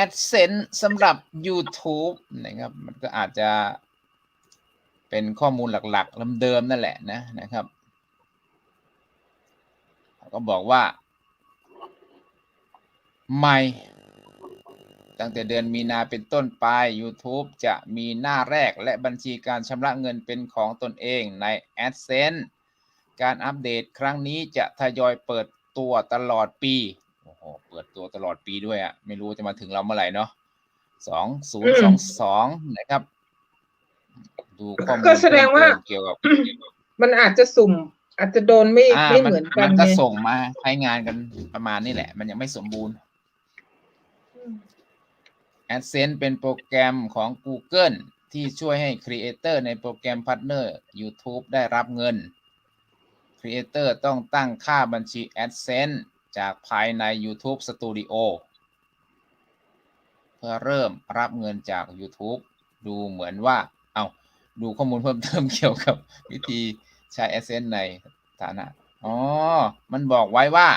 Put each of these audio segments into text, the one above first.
AdSense สำหรับ YouTube นะครับ มันก็อาจจะเป็นข้อมูลหลักๆเดิมๆนั่นแหละนะนะครับ ก็บอกว่าใหม่ตั้งแต่เดือนมีนาเป็นต้นไป YouTube จะมีหน้าแรกและบัญชีการชำระเงินเป็นของตนเองใน AdSense การอัปเดตครั้งนี้จะทยอยเปิดตัวตลอดปี เปิดตัวตลอดปีด้วยอะ่ะไม่รู้จะมาถึงเราเมื่อไหร่เนาะสองศูนย์สองสองนะครับ ดูข้อมูลก็แสดงว่าเพิ่มเติมเกี่ยวกับ มันอาจจะสุ่ม อาจจะโดนไม่อ่าไม่มันเหมือนกัมันนก็ไงส่งมาใช้งานกันประมาณนี้แหละ มันยังไม่สมบูรณ์ AdSense เป็นโปรแกรมของ Google ที่ช่วยให้ Creator ในโปรแกรม Partner YouTube ได้รับเงิน Creator ต้องตั้งค่าบัญชี AdSense จากภายใน YouTube Studio เพื่อเริ่มรับเงินจาก YouTube ดูเหมือนว่า เอาดูข้อมูลเพิ่มเติมเกี่ยวกับวิธีใช้ AdSense ในฐานะ อ๋อ มันบอกไว้ว่า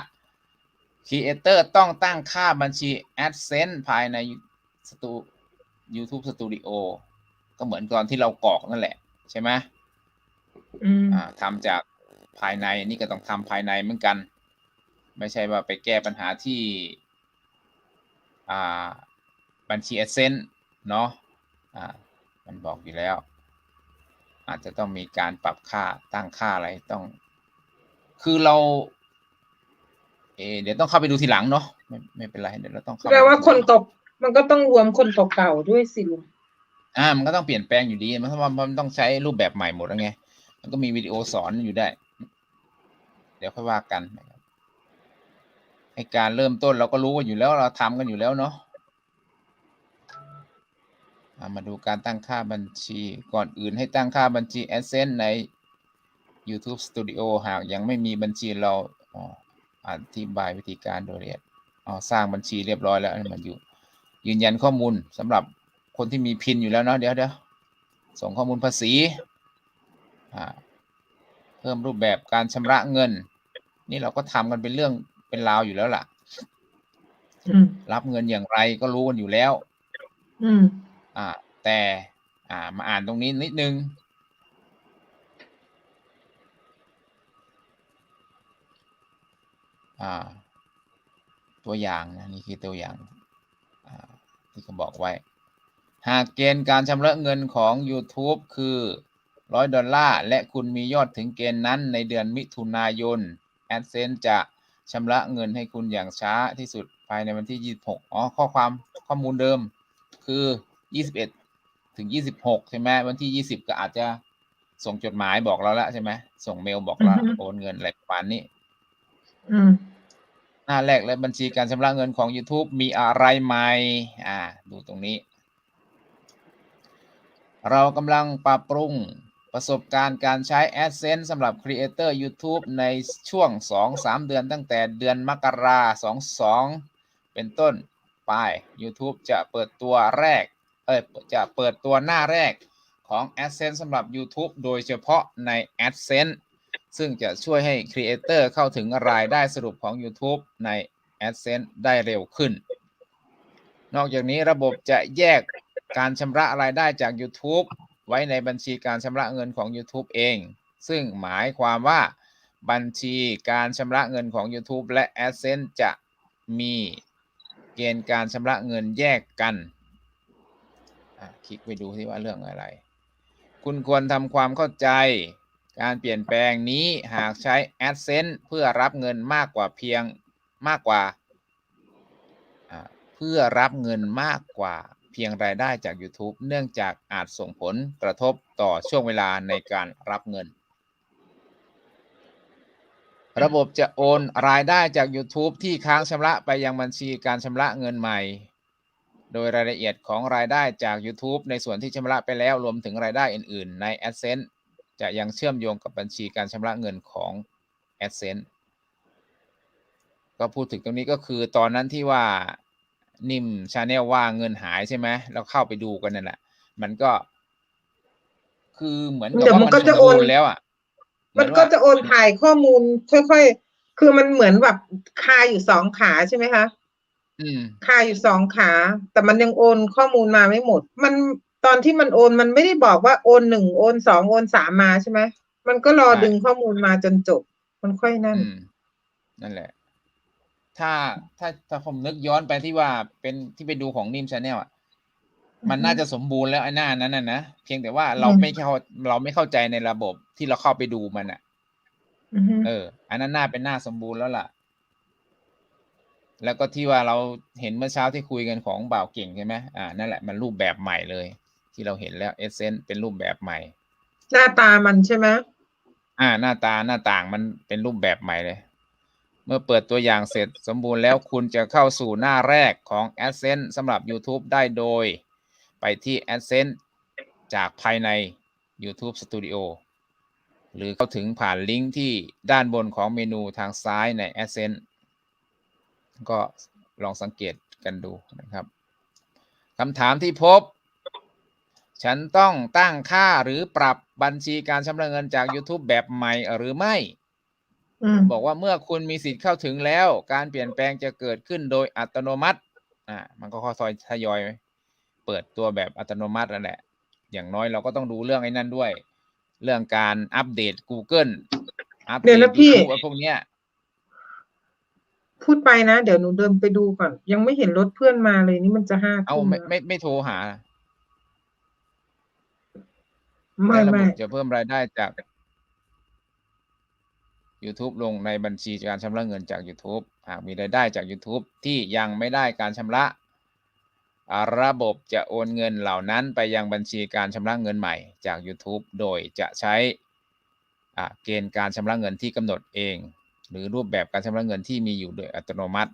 Creator ต้องตั้งค่าบัญชี AdSense ภายในสตู YouTube Studio ก็เหมือนตอนที่เรากรอกนั่นแหละ ใช่ไหมอืมอ่าทำจากภายในนี่ก็ต้องทำภายในเหมือนกัน ไม่ใช่ว่าไปแก้ปัญหาที่อ่าบัญชี AdSense เนาะอ่ามันบอกอยู่แล้ว อาจจะต้องมีการปรับค่าตั้งค่าอะไรต้อง คือเราเออเดี๋ยวต้องเข้าไปดูทีหลังเนาะไม่ไม่เป็นไรเดี๋ยวเราต้องเข้าไปแปลว่าดูทีคนหลังตก มันก็ต้องรวมคนตกเก่าด้วยสิลุงอ่า มันก็ต้องเปลี่ยนแปลงอยู่ดี มันเพราะว่ามันต้องใช้รูปแบบใหม่หมดแล้วไง มันก็มีวิดีโอสอนอยู่ได้ เดี๋ยวค่อยว่ากันนะครับ ไอการเริ่มต้นเราก็รู้กันอยู่แล้วเราทำกันอยู่แล้วเนาะมาดูการตั้งค่าบัญชีก่อนอื่นให้ตั้งค่าบัญชี AdSense ใน YouTube Studio หากยังไม่มีบัญชีเราอธิบายวิธีการโดยละเอียดสร้างบัญชีเรียบร้อยแล้วมันอยู่ ยืนยันข้อมูลสำหรับคนที่มีพินอยู่แล้วเนาะเดี๋ยวเดี๋ยวส่งข้อมูลภาษีเพิ่มรูปแบบการชำระเงิน นี่เราก็ทำกันเป็นเรื่อง เป็นราวอยู่แล้วล่ะอืมรับเงินอย่างไรก็รู้กันอยู่แล้วอืมอ่า แต่ อ่า มาอ่านตรงนี้นิดนึง อ่า ตัวอย่างนะนี่คือตัวอย่างอ่าที่เขาบอกไว้ หากเกณฑ์การชำระเงินของ YouTube คือร้อยดอลลาร์ และคุณมียอดถึงเกณฑ์นั้นในเดือนมิถุนายน AdSense จะ ชำระเงินให้คุณอย่างช้าที่สุดภายในวันที่ 26 อ๋อ ข้อความข้อมูลเดิมคือ 21 ถึง 26 ใช่ไหมวันที่ 20 ก็อาจจะส่งจดหมายบอกเราแล้วใช่ไหมส่งเมลบอกเราอือฮึโอนเงินอะไรประมาณนี้อืมหน้าแรกและบัญชีการชำระเงินของ YouTube มีอะไรใหม่ อ่า ดูตรงนี้ เรากำลังปรับปรุง ประสบการณ์การใช้ AdSense สำหรับ Creator YouTube ในช่วง 2-3 เดือนตั้งแต่เดือนมกราคม22เป็นต้นไป YouTube จะเปิดตัวแรก เอ้ย จะเปิดตัวหน้าแรกของ AdSense สำหรับ YouTube โดยเฉพาะใน AdSense ซึ่งจะช่วยให้ Creator เข้าถึงรายได้สรุปของ YouTube ใน AdSense ได้เร็วขึ้น นอกจากนี้ระบบจะแยกการชำระรายได้จาก YouTube ไว้ในบัญชีการชำระเงินของ YouTube เอง ซึ่งหมายความว่าบัญชีการชำระเงินของ YouTube และ AdSense จะมีเกณฑ์การชำระเงินแยกกัน คลิกไปดูที่ว่าเรื่องอะไร คุณควรทำความเข้าใจการเปลี่ยนแปลงนี้หากใช้ AdSense เพื่อรับเงินมากกว่าเพียงมากกว่า เพื่อรับเงินมากกว่า เพียงรายได้จาก YouTube เนื่องจากอาจส่งผลกระทบต่อช่วงเวลาในการรับเงิน ระบบจะโอนรายได้จาก YouTube ที่ค้างชำระไปยังบัญชีการชำระเงินใหม่ โดยรายละเอียดของรายได้จาก YouTube ในส่วนที่ชำระไปแล้วรวมถึงรายได้อื่น ๆ ใน AdSense จะยังเชื่อมโยงกับบัญชีการชำระเงินของ AdSense ก็พูดถึงตรงนี้ก็คือตอนนั้นที่ว่า นิ่มชาแนลว่าเงินหายใช่ไหมแล้วเข้าไปดูกันนั่นแหละมันก็ คือเหมือนกับเดี๋ยวว่ามัมันนก็สจะมโอบูนรณ์แล้วอะเหมันอก็ว่าจะโอนถ่ายข้อมูลค่อยๆคือมันเหมือนแบบคาอยู่สองขาใช่ไหมคะอืมคาอยู่สองขา แต่มันยังโอนข้อมูลมาไม่หมด มันตอนที่มันโอนมันไม่ได้บอกว่าโอนหนึ่งโอนสองโอนสามมาใช่ไหมมันก็รอใช่ดึงข้อมูลมาจนจบ มันค่อยนั่นอืมนั่นแหละ ถ้าถ้าถ้าผมนึกย้อนไปที่ว่าเป็นที่ไปดูของนิมชาแนลอะ มันน่าจะสมบูรณ์แล้วไอ้หน้านั้นน่ะนะเพียงแต่ว่าเราอืมไม่เข้าเราไม่เข้าใจในระบบที่เราเข้าไปดูมันอะอือฮึเออ อันนั้นน่าเป็นหน้าสมบูรณ์แล้วล่ะ แล้วก็ที่ว่าเราเห็นเมื่อเช้าที่คุยกันของบ่าวเก่งใช่ไหมอ่านั่นแหละมันรูปแบบใหม่เลย ที่เราเห็นแล้วเอเซนเป็นรูปแบบใหม่ หน้าตามันใช่ไหมอ่า หน้าตาหน้าต่างมันเป็นรูปแบบใหม่เลย เมื่อเปิดตัวอย่างเสร็จสมบูรณ์แล้วคุณจะเข้าสู่หน้าแรกของ AdSense สำหรับ YouTube ได้โดย ไปที่ AdSense จากภายใน YouTube Studio หรือเข้าถึงผ่านลิงก์ที่ด้านบนของเมนูทางซ้ายใน AdSense ก็ลองสังเกตกันดูนะครับคำถามที่พบ ฉันต้องตั้งค่าหรือปรับบัญชีการชำระเงินจาก YouTube แบบใหม่หรือไม่ บอกว่าเมื่อคุณมีสิทธิ์เข้าถึงแล้ว การเปลี่ยนแปลงจะเกิดขึ้นโดยอัตโนมัติ อ่า มันก็ค่อยๆทยอย เปิดตัวแบบอัตโนมัตินั่นแหละ อย่างน้อยเราก็ต้องดูเรื่องไอ้นั่นด้วย เรื่องการอัปเดต Google อัปเดี๋เดยวตนะพี่ YouTube ไอ้พวกเนี้ยพูดไปนะ เดี๋ยวหนูเดินไปดูก่อน ยังไม่เห็นรถเพื่อนมาเลยนี่มันจะห้าเอาทุ่มไม่แล้วไม่ไม่โทรหาไม่และระไม่บบจะเพิ่มรายได้จาก YouTube ลงในบัญชีการชำระเงินจาก YouTube หากมีรายได้จาก YouTube ที่ยังไม่ได้การชำระ ระบบจะโอนเงินเหล่านั้นไปยังบัญชีการชำระเงินใหม่จาก YouTube โดยจะใช้เกณฑ์การชำระเงินที่กำหนดเอง หรือรูปแบบการชำระเงินที่มีอยู่โดยอัตโนมัติ